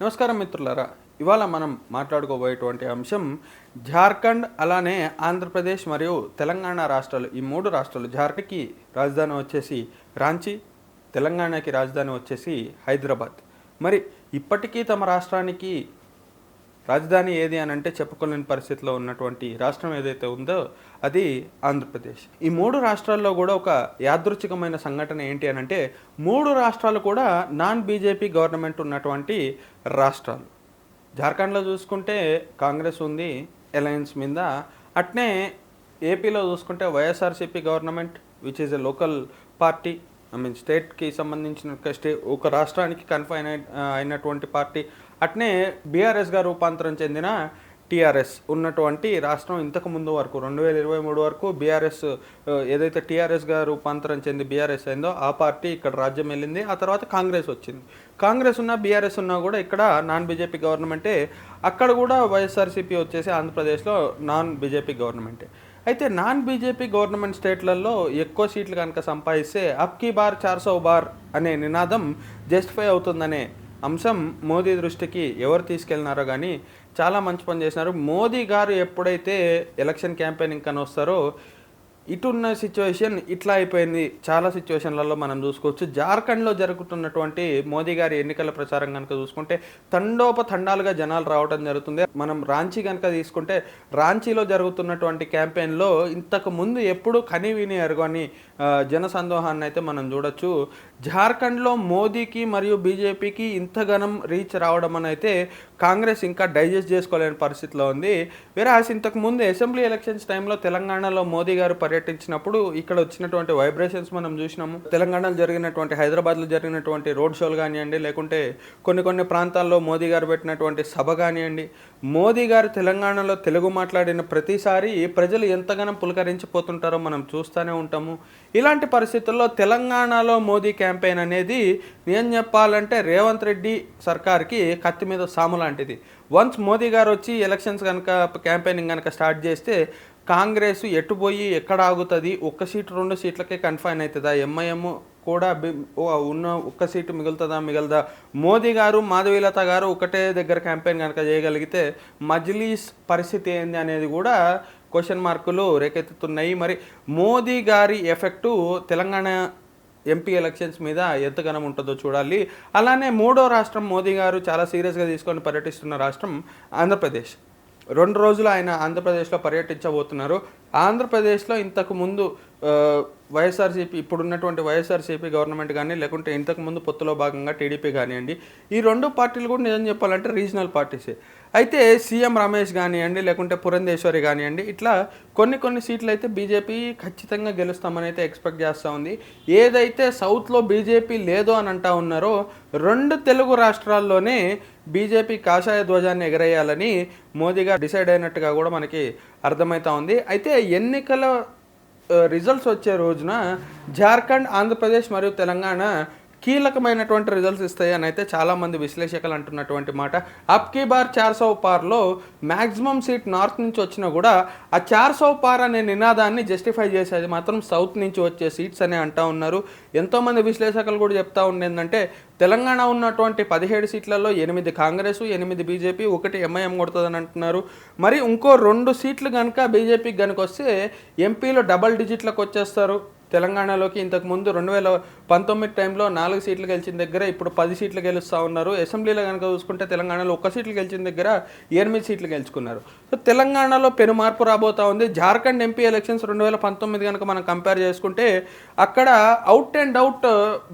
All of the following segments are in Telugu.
నమస్కారం మిత్రులారా. ఇవాళ మనం మాట్లాడుకోబోయేటువంటి అంశం జార్ఖండ్ అలానే ఆంధ్రప్రదేశ్ మరియు తెలంగాణ రాష్ట్రాలు. ఈ మూడు రాష్ట్రాలు జార్ఖండ్కి రాజధాని వచ్చేసి రాంచీ తెలంగాణకి రాజధాని వచ్చేసి హైదరాబాద్. మరి ఇప్పటికీ తమ రాష్ట్రానికి రాజధాని ఏది అని అంటే చెప్పుకోలేని పరిస్థితిలో ఉన్నటువంటి రాష్ట్రం ఏదైతే ఉందో అది ఆంధ్రప్రదేశ్. ఈ మూడు రాష్ట్రాల్లో కూడా ఒక యాదృచ్ఛికమైన సంఘటన ఏంటి అని అంటే మూడు రాష్ట్రాలు కూడా నాన్ బీజేపీ గవర్నమెంట్ ఉన్నటువంటి రాష్ట్రాలు. జార్ఖండ్లో చూసుకుంటే కాంగ్రెస్ ఉంది అలయన్స్ మీద. అట్నే ఏపీలో చూసుకుంటే YSRCP government which is a local party I mean స్టేట్కి సంబంధించిన స్టే ఒక రాష్ట్రానికి కన్ఫైన్ అయినటువంటి పార్టీ అట్నే బీఆర్ఎస్గా రూపాంతరం చెందిన టీఆర్ఎస్ ఉన్నటువంటి రాష్ట్రం ఇంతకు ముందు వరకు రెండు వేల ఇరవై మూడు వరకు బీఆర్ఎస్ ఏదైతే టీఆర్ఎస్గా రూపాంతరం చెంది బీఆర్ఎస్ అయిందో ఆ పార్టీ ఇక్కడ రాజ్యం వెళ్ళింది. ఆ తర్వాత కాంగ్రెస్ వచ్చింది. కాంగ్రెస్ ఉన్న బీఆర్ఎస్ ఉన్నా కూడా ఇక్కడ నాన్ బీజేపీ గవర్నమెంటే అక్కడ కూడా వైఎస్ఆర్సీపీ వచ్చేసి ఆంధ్రప్రదేశ్లో నాన్ బీజేపీ గవర్నమెంటే అయితే నాన్ బీజేపీ గవర్నమెంట్ స్టేట్లలో ఎక్కువ సీట్లు కనుక సంపాదిస్తే అప్ కీ బార్ చార్సో బార్ అనే నినాదం జస్టిఫై అవుతుందనే అంశం మోదీ దృష్టికి ఎవరు తీసుకెళ్ళినారో కానీ చాలా మంచి పని చేసినారు. మోదీ గారు ఎప్పుడైతే ఎలక్షన్ క్యాంపెయినింగ్ కనొస్తారో ఇటున్న సిచ్యువేషన్ ఇట్లా అయిపోయింది. చాలా సిచ్యువేషన్లలో మనం చూసుకోవచ్చు. జార్ఖండ్లో జరుగుతున్నటువంటి మోదీ గారి ఎన్నికల ప్రచారం కనుక చూసుకుంటే తండోపతండాలుగా జనాలు రావడం జరుగుతుంది. మనం రాంచీ కనుక తీసుకుంటే రాంచీలో జరుగుతున్నటువంటి క్యాంపెయిన్లో ఇంతకు ముందు ఎప్పుడు కని విని ఎరగని జన సందోహాన్ని అయితే మనం చూడొచ్చు. జార్ఖండ్లో మోదీకి మరియు బీజేపీకి ఇంతగనం రీచ్ రావడం అని అయితే కాంగ్రెస్ ఇంకా డైజెస్ట్ చేసుకోలేని పరిస్థితిలో ఉంది. వేరే ఇంతకు ముందు అసెంబ్లీ ఎలక్షన్స్ టైంలో తెలంగాణలో మోదీ గారు పర్యటించినప్పుడు ఇక్కడ వచ్చినటువంటి వైబ్రేషన్స్ మనం చూసినాము. తెలంగాణలో జరిగినటువంటి హైదరాబాద్లో జరిగినటువంటి రోడ్ షోలు కానివ్వండి లేకుంటే కొన్ని కొన్ని ప్రాంతాల్లో మోదీ గారు పెట్టినటువంటి సభ కానివ్వండి మోదీ గారు తెలంగాణలో తెలుగు మాట్లాడిన ప్రతిసారి ప్రజలు ఎంతగానో పులకరించిపోతుంటారో మనం చూస్తూనే ఉంటాము. ఇలాంటి పరిస్థితుల్లో తెలంగాణలో మోదీ క్యాంపెయిన్ అనేది నేను చెప్పాలంటే రేవంత్ రెడ్డి సర్కార్కి కత్తి మీద సాము లాంటిది. వన్స్ మోదీ గారు వచ్చి ఎలక్షన్స్ కనుక క్యాంపెయినింగ్ కనుక స్టార్ట్ చేస్తే కాంగ్రెస్ ఎట్టుపోయి ఎక్కడ ఆగుతుంది? ఒక్క సీటు రెండు సీట్లకే కన్ఫైన్ అవుతుందా ఎంఐఎం కూడా ఉన్న ఒక్క సీటు మిగులుతుందా మిగలదా? మోదీ గారు మాధవీలత గారు ఒకటే దగ్గర క్యాంపెయిన్ కనుక చేయగలిగితే మజ్లీస్ పరిస్థితి ఏంది అనేది కూడా క్వశ్చన్ మార్కులు రేకెత్తుతున్నాయి. మరి మోదీ గారి ఎఫెక్టు తెలంగాణ ఎంపీ ఎలక్షన్స్ మీద ఎంతగానం ఉంటుందో చూడాలి. అలానే మూడో రాష్ట్రం మోదీ గారు చాలా సీరియస్గా తీసుకొని పర్యటిస్తున్న రాష్ట్రం ఆంధ్రప్రదేశ్. రెండు రోజులు ఆయన ఆంధ్రప్రదేశ్లో పర్యటించబోతున్నారు. ఆంధ్రప్రదేశ్లో ఇంతకు ముందు వైఎస్ఆర్సీపీ ఇప్పుడున్నటువంటి వైఎస్ఆర్సీపీ గవర్నమెంట్ కానీ లేకుంటే ఇంతకుముందు పొత్తులో భాగంగా టీడీపీ కానివ్వండి ఈ రెండు పార్టీలు కూడా నిజం చెప్పాలంటే రీజనల్ పార్టీసే. అయితే సీఎం రమేష్ కానివ్వండి లేకుంటే పురంధేశ్వరి కానివ్వండి ఇట్లా కొన్ని కొన్ని సీట్లు అయితే బీజేపీ ఖచ్చితంగా గెలుస్తామని అయితే ఎక్స్పెక్ట్ చేస్తూ ఉంది. ఏదైతే సౌత్లో బీజేపీ లేదో అని అంటా ఉన్నారో రెండు తెలుగు రాష్ట్రాల్లోనే బీజేపీ కాషాయ ధ్వజాన్ని ఎగరేయాలని మోదీగా డిసైడ్ అయినట్టుగా కూడా మనకి అర్థమవుతా ఉంది. అయితే ఎన్నికల రిజల్ట్స్ వచ్చే రోజున జార్ఖండ్ ఆంధ్రప్రదేశ్ మరియు తెలంగాణ కీలకమైనటువంటి రిజల్ట్స్ ఇస్తాయి అని అయితే చాలామంది విశ్లేషకులు అంటున్నటువంటి మాట. అప్ కీ బార్ చార్ సౌ పార్లో మ్యాక్సిమం సీట్ నార్త్ నుంచి వచ్చినా కూడా ఆ చార్ సౌ పార్ అనే నినాదాన్ని జస్టిఫై చేసేది మాత్రం సౌత్ నుంచి వచ్చే సీట్స్ అనే అంటా ఉన్నారు. ఎంతోమంది విశ్లేషకులు కూడా చెప్తా ఉండేందంటే తెలంగాణ ఉన్నటువంటి పదిహేడు సీట్లలో ఎనిమిది కాంగ్రెస్ ఎనిమిది బీజేపీ ఒకటి ఎంఐఎం కొడుతుందని అంటున్నారు. మరి ఇంకో రెండు సీట్లు కనుక బీజేపీకి కనుక వస్తే ఎంపీలో డబల్ డిజిట్లకు వచ్చేస్తారు. తెలంగాణలోకి ఇంతకు ముందు రెండు వేల పంతొమ్మిది టైంలో నాలుగు సీట్లు గెలిచిన దగ్గర ఇప్పుడు పది సీట్లు గెలుస్తూ ఉన్నారు. అసెంబ్లీలో కనుక చూసుకుంటే తెలంగాణలో ఒక్క సీట్లు గెలిచిన దగ్గర ఎనిమిది సీట్లు గెలుచుకున్నారు. సో తెలంగాణలో పెను మార్పు రాబోతా ఉంది. జార్ఖండ్ ఎంపీ ఎలక్షన్స్ రెండు వేల పంతొమ్మిది కనుక మనం కంపేర్ చేసుకుంటే అక్కడ out and out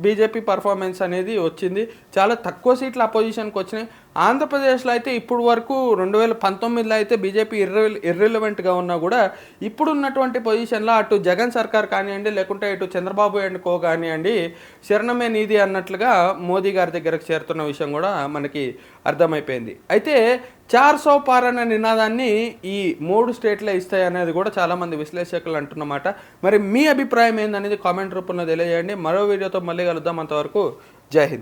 BJP performance అనేది వచ్చింది. చాలా తక్కువ సీట్లు అపోజిషన్కి వచ్చినాయి. ఆంధ్రప్రదేశ్లో అయితే ఇప్పుడు వరకు రెండు వేల పంతొమ్మిదిలో అయితే బీజేపీ ఇర్రె ఇర్రిలవెంట్గా ఉన్నా కూడా ఇప్పుడున్నటువంటి పొజిషన్లో అటు జగన్ సర్కార్ కానివ్వండి లేకుంటే ఇటు చంద్రబాబు అండ్ కో కానివ్వండి శరణమే నీది అన్నట్లుగా మోదీ గారి దగ్గరకు చేరుతున్న విషయం కూడా మనకి అర్థమైపోయింది. అయితే చార్ సో పార్ అనే నినాదాన్ని ఈ మూడు స్టేట్లే ఇస్తాయి అనేది కూడా చాలామంది విశ్లేషకులు అంటున్నమాట. మరి మీ అభిప్రాయం ఏందనేది కామెంట్ రూపంలో తెలియజేయండి. మరో వీడియోతో మళ్ళీ కలుద్దాం. అంతవరకు జై హింద్.